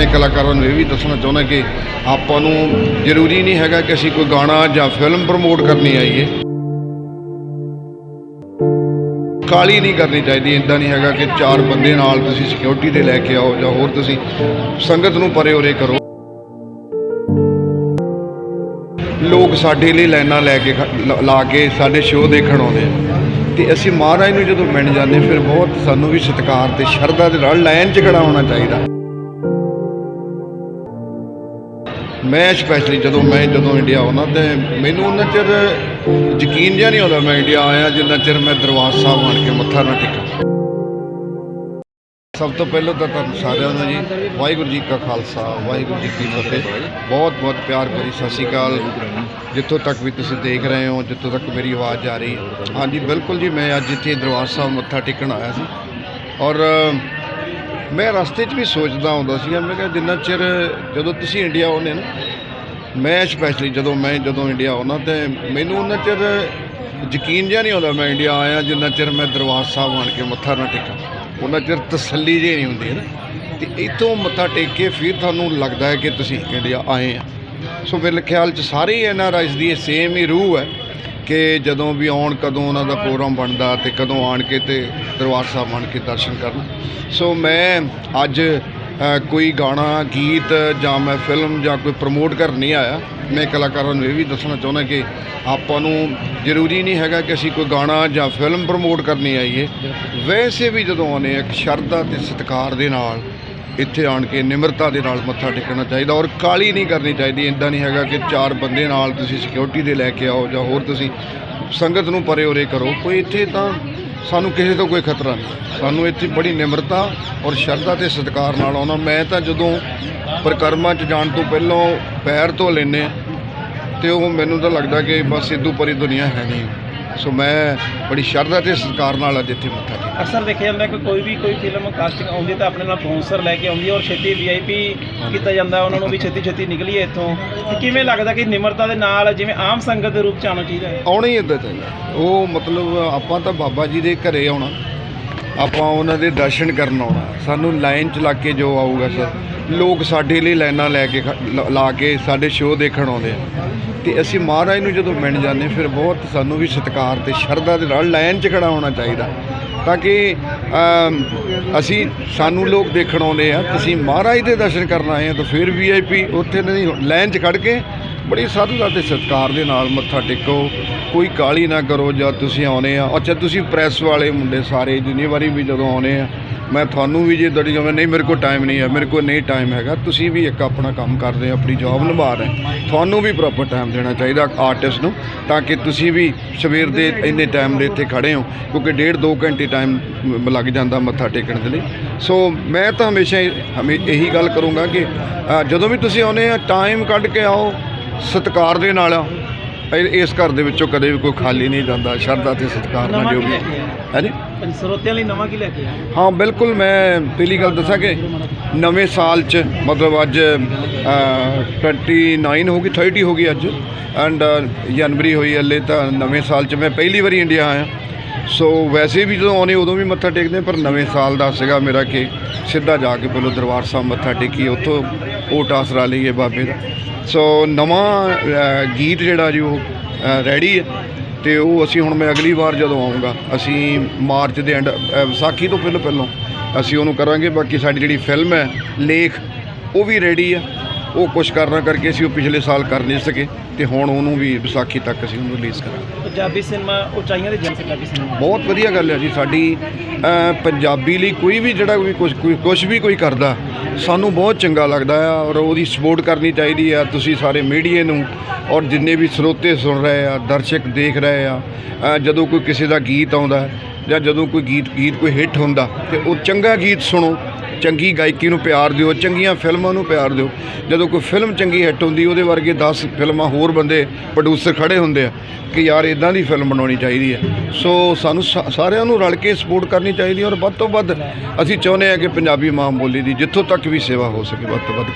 ਮੈਂ ਕਲਾਕਾਰਾਂ ਨੂੰ ਇਹ ਵੀ ਦੱਸਣਾ ਚਾਹੁੰਦਾ ਕਿ ਆਪਾਂ ਨੂੰ ਜ਼ਰੂਰੀ ਨਹੀਂ ਹੈਗਾ ਕਿ ਅਸੀਂ ਕੋਈ ਗਾਣਾ ਜਾਂ ਫਿਲਮ ਪ੍ਰਮੋਟ ਕਰਨੀ ਆਈਏ। ਕਾਲੀ ਨਹੀਂ ਕਰਨੀ ਚਾਹੀਦੀ ਇਦਾਂ ਨਹੀਂ ਹੈਗਾ ਕਿ ਚਾਰ ਬੰਦੇ ਨਾਲ ਤੁਸੀਂ ਸਿਕਿਉਰਿਟੀ ਤੇ ਲੈ ਕੇ ਆਓ ਜਾਂ ਹੋਰ ਤੁਸੀਂ ਸੰਗਤ ਨੂੰ ਪਰੇ ਉਰੇ ਕਰੋ। ਲੋਕ ਸਾਡੇ ਲਈ ਲਾਈਨਾਂ ਲੈ ਕੇ ਲਾ- ਕੇ ਸਾਡੇ ਸ਼ੋਅ ਦੇਖਣ ਆਉਂਦੇ ਆ। ਤੇ ਅਸੀਂ ਮਹਾਰਾਜ ਨੂੰ ਜਦੋਂ ਮਿਲ ਜਾਂਦੇ ਫਿਰ ਬਹੁਤ ਸਾਨੂੰ ਵੀ ਸਤਿਕਾਰ ਤੇ ਸ਼ਰਧਾ ਦੇ ਨਾਲ ਲਾਈਨ 'ਚ ਖੜਾ ਹੋਣਾ ਚਾਹੀਦਾ। ਮੈਂ ਸਪੈਸ਼ਲੀ ਜਦੋਂ ਮੈਂ ਜਦੋਂ ਇੰਡੀਆ ਆਉਣਾ ਤੇ ਮੈਨੂੰ ਉਹਨਾਂ ਚਿਰ ਯਕੀਨ ਜਿਹਾ ਨਹੀਂ ਆਉਂਦਾ ਮੈਂ ਇੰਡੀਆ ਆਇਆ, ਜਿੰਨਾ ਚਿਰ ਮੈਂ ਦਰਬਾਰ ਸਾਹਿਬ ਆਣ ਕੇ ਮੱਥਾ ਨਾ ਟੇਕਾਂ। ਸਭ ਤੋਂ ਪਹਿਲਾਂ ਤਾਂ ਤੁਹਾਨੂੰ ਸਾਰਿਆਂ ਦਾ ਜੀ, ਵਾਹਿਗੁਰੂ ਜੀ ਕਾ ਖਾਲਸਾ, ਵਾਹਿਗੁਰੂ ਜੀ ਕੀ ਫਤਿਹ। ਬਹੁਤ ਬਹੁਤ ਪਿਆਰ ਭਰੀ ਸਤਿ ਸ਼੍ਰੀ ਅਕਾਲ। ਜਿੱਥੋਂ ਤੱਕ ਵੀ ਤੁਸੀਂ ਦੇਖ ਰਹੇ ਹੋ, ਜਿੱਥੋਂ ਤੱਕ ਮੇਰੀ ਆਵਾਜ਼ ਆ ਰਹੀ। ਹਾਂਜੀ, ਬਿਲਕੁਲ ਜੀ, ਮੈਂ ਅੱਜ ਇੱਥੇ ਦਰਬਾਰ ਸਾਹਿਬ ਮੱਥਾ ਟੇਕਣ ਆਇਆ ਸੀ। ਔਰ ਮੈਂ ਰਸਤੇ 'ਚ ਵੀ ਸੋਚਦਾ ਹੁੰਦਾ ਸੀ ਮੈਂ ਕਿਹਾ ਜਿੰਨਾ ਚਿਰ ਜਦੋਂ ਤੁਸੀਂ ਇੰਡੀਆ ਆਉਂਦੇ ਨਾ, ਮੈਂ ਸਪੈਸ਼ਲੀ ਜਦੋਂ ਮੈਂ ਜਦੋਂ ਇੰਡੀਆ ਆਉਣਾ ਤੇ ਮੈਨੂੰ ਉਹਨਾਂ ਚਿਰ ਯਕੀਨ ਜਿਹਾ ਨਹੀਂ ਆਉਂਦਾ ਮੈਂ ਇੰਡੀਆ ਆਇਆ, ਜਿੰਨਾ ਚਿਰ ਮੈਂ ਦਰਬਾਰ ਸਾਹਿਬ ਆਣ ਕੇ ਮੱਥਾ ਨਾ ਟੇਕਾਂ। ਉਹਨਾਂ ਚਿਰ ਤਸੱਲੀ ਜਿਹੀ ਨਹੀਂ ਹੁੰਦੀ ਹੈ ਨਾ। ਤੇ ਇੱਥੋਂ ਮੱਥਾ ਟੇਕ ਕੇ ਫਿਰ ਤੁਹਾਨੂੰ ਲੱਗਦਾ ਹੈ ਕਿ ਤੁਸੀਂ ਇੰਡੀਆ ਆਏ ਆ। ਸੋ ਮੇਰੇ ਖਿਆਲ 'ਚ ਸਾਰੇ ਐਨ ਆਰ ਆਈਜ਼ ਦੀ ਸੇਮ ਹੀ ਰੂਹ ਹੈ। ਕਿ ਜਦੋਂ ਵੀ ਆਉਣ ਕਦੋਂ ਉਹਨਾਂ ਦਾ ਪ੍ਰੋਗਰਾਮ ਬਣਦਾ ਤੇ ਕਦੋਂ ਆਣ ਕੇ ਤੇ ਦਰਬਾਰ ਸਾਹਿਬ ਆਣ ਕੇ ਦਰਸ਼ਨ ਕਰਨ। ਸੋ ਮੈਂ ਅੱਜ ਕੋਈ ਗਾਣਾ ਗੀਤ ਜਾਂ ਮੈਂ ਫਿਲਮ ਜਾਂ ਕੋਈ ਪ੍ਰਮੋਟ ਕਰਨ ਨਹੀਂ ਆਇਆ। ਮੈਂ ਕਲਾਕਾਰਾਂ ਨੂੰ ਇਹ ਵੀ ਦੱਸਣਾ ਚਾਹੁੰਦਾ ਕਿ ਆਪਾਂ ਨੂੰ ਜ਼ਰੂਰੀ ਨਹੀਂ ਹੈਗਾ ਕਿ ਅਸੀਂ ਕੋਈ ਗਾਣਾ ਜਾਂ ਫਿਲਮ ਪ੍ਰਮੋਟ ਕਰਨੀ ਆਈਏ। ਵੈਸੇ ਵੀ ਜਦੋਂ ਹਾਂ ਇੱਕ ਸ਼ਰਧਾ ਤੇ ਸਤਿਕਾਰ ਦੇ ਨਾਲ ਇੱਥੇ ਆਣ ਕੇ ਨਿਮਰਤਾ ਦੇ ਨਾਲ ਮੱਥਾ ਟੇਕਣਾ ਚਾਹੀਦਾ ਔਰ ਕਾਲੀ ਨਹੀਂ ਕਰਨੀ ਚਾਹੀਦੀ ਇਦਾਂ ਨਹੀਂ ਹੈਗਾ ਕਿ ਚਾਰ ਬੰਦੇ ਨਾਲ ਤੁਸੀਂ ਸਿਕਿਉਰਿਟੀ ਦੇ ਲੈ ਕੇ ਆਓ ਜਾਂ ਹੋਰ ਤੁਸੀਂ ਸੰਗਤ ਨੂੰ ਪਰੇ ਉਰੇ ਕਰੋ। ਕੋਈ ਇੱਥੇ ਤਾਂ ਸਾਨੂੰ ਕਿਸੇ ਤੋਂ ਕੋਈ ਖਤਰਾ ਨਹੀਂ। ਸਾਨੂੰ ਇੱਥੇ ਬੜੀ ਨਿਮਰਤਾ ਔਰ ਸ਼ਰਧਾ ਤੇ ਸਤਿਕਾਰ ਨਾਲ ਆਉਣਾ। ਮੈਂ ਤਾਂ ਜਦੋਂ ਪ੍ਰਕਰਮਾਂ 'ਚ ਜਾਣ ਤੋਂ ਪਹਿਲਾਂ ਪੈਰ ਧੋ ਲੈਨੇ ਤੇ ਉਹ ਮੈਨੂੰ ਤਾਂ ਲੱਗਦਾ ਕਿ ਬਸ ਇਦੋਂ ਪਰੀ ਦੁਨੀਆ ਹੈ ਨਹੀਂ। ਸੋ ਮੈਂ ਬੜੀ ਸ਼ਰਧਾ ਤੇ ਸਤਿਕਾਰ ਨਾਲ ਅੱਜ ਇੱਥੇ ਮੱਥਾ ਟੇਕਿਆ ਅਕਸਰ ਦੇਖਿਆ ਜਾਂਦਾ ਕਿ ਕੋਈ ਵੀ ਕੋਈ ਫਿਲਮ ਕਾਸਟਿੰਗ ਆਉਂਦੀ ਤਾਂ ਆਪਣੇ ਨਾਲ ਸਪਾਂਸਰ ਲੈ ਕੇ ਆਉਂਦੀ ਹੈ ਔਰ ਛੇਤੀ ਵੀਆਈਪੀ ਕੀਤਾ ਜਾਂਦਾ ਉਹਨਾਂ ਨੂੰ ਵੀ ਛੇਤੀ ਛੇਤੀ ਨਿਕਲੀਏ ਇੱਥੋਂ। ਤੇ ਕਿਵੇਂ ਲੱਗਦਾ ਕਿ ਨਿਮਰਤਾ ਦੇ ਨਾਲ ਜਿਵੇਂ ਆਮ ਸੰਗਤ ਦੇ ਰੂਪ ਚ ਆਉਣਾ ਚਾਹੀਦਾ ਹੈ? ਆਉਣਾ ਹੀ ਇੱਦਾਂ ਚਾਹੀਦਾ। ਉਹ ਮਤਲਬ ਆਪਾਂ ਤਾਂ ਬਾਬਾ ਜੀ ਦੇ ਘਰੇ ਆਉਣਾ। ਆਪਾਂ ਉਹਨਾਂ ਦੇ ਦਰਸ਼ਨ ਕਰਨ ਆਉਣਾ। ਸਾਨੂੰ ਲਾਈਨ ਚ ਲੱਗ ਕੇ ਜੋ ਆਊਗਾ ਸਰ ਲੋਕ ਸਾਡੇ ਲਈ ਲਾਈਨਾਂ ਲੈ ਕੇ ਖ- ਲਾ- ਲਾ ਕੇ ਸਾਡੇ ਸ਼ੋਅ ਦੇਖਣ ਆਉਂਦੇ ਆ। ਤੇ ਅਸੀਂ ਮਹਾਰਾਜ ਨੂੰ ਜਦੋਂ ਮਿਲ ਜਾਂਦੇ ਫਿਰ ਬਹੁਤ ਸਾਨੂੰ ਵੀ ਸਤਿਕਾਰ ਤੇ ਸ਼ਰਧਾ ਦੇ ਨਾਲ ਲਾਈਨ 'ਚ ਖੜਾ ਹੋਣਾ ਚਾਹੀਦਾ। ਤਾਂ ਕਿ ਅਸੀਂ ਸਾਨੂੰ ਲੋਕ ਦੇਖਣ ਆਉਂਦੇ ਆ, ਤੁਸੀਂ ਮਹਾਰਾਜ ਦੇ ਦਰਸ਼ਨ ਕਰਨ ਆਏ ਆ ਤਾਂ ਫਿਰ ਵੀਆਈਪੀ ਉੱਥੇ ਨਹੀਂ, ਲਾਈਨ 'ਚ ਖੜ ਕੇ ਬੜੀ ਸਾਧੂਤਾ ਤੇ ਸਤਿਕਾਰ ਦੇ ਨਾਲ ਮੱਥਾ ਟੇਕੋ। ਕੋਈ ਕਾਲੀ ਨਾ ਕਰੋ ਜਦ ਤੁਸੀਂ ਆਉਨੇ ਆ। ਅੱਛਾ, ਤੁਸੀਂ ਪ੍ਰੈਸ ਵਾਲੇ ਮੁੰਡੇ ਸਾਰੇ, ਜਿੰਨੀ ਵਾਰੀ ਵੀ ਜਦੋਂ ਆਉਨੇ ਆ ਮੈਂ ਤੁਹਾਨੂੰ ਵੀ ਜੇ ਦੜੀ ਜਾਵੇਂ ਨਹੀਂ, ਮੇਰੇ ਕੋਲ ਟਾਈਮ ਨਹੀਂ ਹੈ, ਮੇਰੇ ਕੋਲ ਨਹੀਂ ਟਾਈਮ ਹੈਗਾ। ਤੁਸੀਂ ਵੀ ਇੱਕ ਆਪਣਾ ਕੰਮ ਕਰਦੇ ਹੋ, ਆਪਣੀ ਜੌਬ ਨਿਭਾ ਰਹੇ ਤੁਹਾਨੂੰ ਵੀ ਪ੍ਰੋਪਰ ਟਾਈਮ ਦੇਣਾ ਚਾਹੀਦਾ ਆਰਟਿਸਟ ਨੂੰ, ਤਾਂ ਕਿ ਤੁਸੀਂ ਵੀ ਸਵੇਰ ਦੇ ਇੰਨੇ ਟਾਈਮ ਦੇ ਇੱਥੇ ਖੜੇ ਹੋ, ਕਿਉਂਕਿ ਡੇਢ ਦੋ ਘੰਟੇ ਟਾਈਮ ਲੱਗ ਜਾਂਦਾ ਮੱਥਾ ਟੇਕਣ ਦੇ ਲਈ। ਸੋ ਮੈਂ ਤਾਂ ਹਮੇਸ਼ਾ ਹਮੇ ਇਹੀ ਗੱਲ ਕਰੂੰਗਾ ਕਿ ਜਦੋਂ ਵੀ ਤੁਸੀਂ ਆਉਨੇ ਆ ਟਾਈਮ ਕੱਢ ਕੇ ਆਓ, ਸਤਿਕਾਰ ਦੇ ਨਾਲ ਆਓ। ਇਹ- ਇਸ ਘਰ ਦੇ ਵਿੱਚੋਂ ਕਦੇ ਵੀ ਕੋਈ ਖਾਲੀ ਨਹੀਂ ਜਾਂਦਾ। ਸ਼ਰਧਾ ਤੇ ਸਤਿਕਾਰ ਨਾਲ ਨਵਾਂ ਜੋ ਕੀ ਵੀ ਲੈ ਕੇ ਆਏ? ਹੈ ਜੀ? ਸਰੋਤਿਆਂ ਲਈ ਨਵਾਂ ਕੀ ਲੈ ਕੇ ਆਏ? ਹਾਂ ਬਿਲਕੁਲ ਮੈਂ ਪਹਿਲੀ ਗੱਲ ਦੱਸਾਂ ਕਿ ਨਵੇਂ ਸਾਲ 'ਚ ਮਤਲਬ ਅੱਜ ਅ, 29 ਹੋ ਗਈ 30 ਹੋ ਗਈ ਅੱਜ। ਐਂਡ ਜਨਵਰੀ ਹੋਈ ਹਲੇ ਤਾਂ ਨਵੇਂ ਸਾਲ 'ਚ ਮੈਂ ਪਹਿਲੀ ਵਾਰੀ ਇੰਡੀਆ ਆਇਆ। ਸੋ ਵੈਸੇ ਵੀ ਜਦੋਂ ਆਉਨੇ ਉਦੋਂ ਵੀ ਮੱਥਾ ਟੇਕਦੇ ਹਾਂ, ਪਰ ਨਵੇਂ ਸਾਲ ਦਾ ਸੀਗਾ ਮੇਰਾ ਕਿ ਸਿੱਧਾ ਜਾ ਕੇ ਪਹਿਲਾਂ ਦਰਬਾਰ ਸਾਹਿਬ ਮੱਥਾ ਟੇਕੀ ਉੱਥੋਂ ਓਟ ਆਸਰਾ ਲਈਏ ਬਾਬੇ ਦਾ। ਸੋ ਨਵਾਂ ਗੀਤ ਜਿਹੜਾ ਜੀ ਉਹ ਰੈਡੀ ਹੈ ਤੇ ਉਹ ਅਸੀਂ ਹੁਣ ਮੈਂ ਅਗਲੀ ਵਾਰ ਜਦੋਂ ਆਉਂਗਾ ਅਸੀਂ ਮਾਰਚ ਦੇ ਐਂਡ ਵਿਸਾਖੀ ਤੋਂ ਪਹਿਲਾਂ ਪਹਿਲਾਂ ਅਸੀਂ ਉਹਨੂੰ ਕਰਾਂਗੇ ਬਾਕੀ ਸਾਡੀ ਜਿਹੜੀ ਫਿਲਮ ਹੈ ਲੇਖ ਉਹ ਵੀ ਰੈਡੀ ਆ ਉਹ ਕੁਛ ਕਰਨਾ ਕਰਕੇ ਅਸੀਂ ਉਹ ਪਿਛਲੇ ਸਾਲ ਕਰ ਨਹੀਂ ਸਕੇ ਤੇ ਹੁਣ ਉਹਨੂੰ ਵੀ ਵਿਸਾਖੀ ਤੱਕ ਅਸੀਂ ਉਹਨੂੰ ਰਿਲੀਜ਼ ਕਰਾਂਗੇ। ਪੰਜਾਬੀ ਸਿਨੇਮਾ ਉਚਾਈਆਂ ਦੇ ਜਨ ਪੰਜਾਬੀ ਸਿਨੇਮਾ ਬਹੁਤ ਵਧੀਆ ਗੱਲ ਹੈ ਜੀ ਸਾਡੀ ਪੰਜਾਬੀ ਲਈ ਕੋਈ ਵੀ ਜਿਹੜਾ ਵੀ ਕੁਝ ਕੋਈ ਕੁਝ ਵੀ ਕੋਈ ਕਰਦਾ ਸਾਨੂੰ ਬਹੁਤ ਚੰਗਾ ਲੱਗਦਾ ਆ ਔਰ ਉਹਦੀ ਸਪੋਰਟ ਕਰਨੀ ਚਾਹੀਦੀ ਆ ਤੁਸੀਂ ਸਾਰੇ ਮੀਡੀਏ ਨੂੰ ਔਰ ਜਿੰਨੇ ਵੀ ਸਰੋਤੇ ਸੁਣ ਰਹੇ ਆ, ਦਰਸ਼ਕ ਦੇਖ ਰਹੇ ਆ ਜਦੋਂ ਕੋਈ ਕਿਸੇ ਦਾ ਗੀਤ ਆਉਂਦਾ ਜਾਂ ਜਦੋਂ ਕੋਈ ਗੀਤ ਗੀਤ ਕੋਈ ਹਿੱਟ ਹੁੰਦਾ ਤੇ ਉਹ ਚੰਗਾ ਗੀਤ ਸੁਣੋ। ਚੰਗੀ ਗਾਇਕੀ ਨੂੰ ਪਿਆਰ ਦਿਓ, ਚੰਗੀਆਂ ਫਿਲਮਾਂ ਨੂੰ ਪਿਆਰ ਦਿਓ। ਜਦੋਂ ਕੋਈ ਫਿਲਮ ਚੰਗੀ ਹਿੱਟ ਹੁੰਦੀ, ਉਹਦੇ ਵਰਗੇ 10 ਫਿਲਮਾਂ ਹੋਰ ਬੰਦੇ ਪ੍ਰੋਡਿਊਸਰ ਖੜੇ ਹੁੰਦੇ ਆ ਕਿ ਯਾਰ ਇਦਾਂ ਦੀ ਫਿਲਮ ਬਣਾਉਣੀ ਚਾਹੀਦੀ ਹੈ ਸੋ ਸਾਨੂੰ ਸਾ- ਸਾਰਿਆਂ ਨੂੰ ਰਲ ਕੇ ਸਪੋਰਟ ਕਰਨੀ ਚਾਹੀਦੀ ਔਰ ਵੱਧ ਤੋਂ ਵੱਧ ਅਸੀਂ ਚਾਹੁੰਦੇ ਹਾਂ ਕਿ ਪੰਜਾਬੀ ਮਾਂ ਬੋਲੀ ਦੀ ਜਿੱਥੋਂ ਤੱਕ ਵੀ ਸੇਵਾ ਹੋ ਸਕੇ, ਵੱਧ ਤੋਂ ਵੱਧ ਕਰ।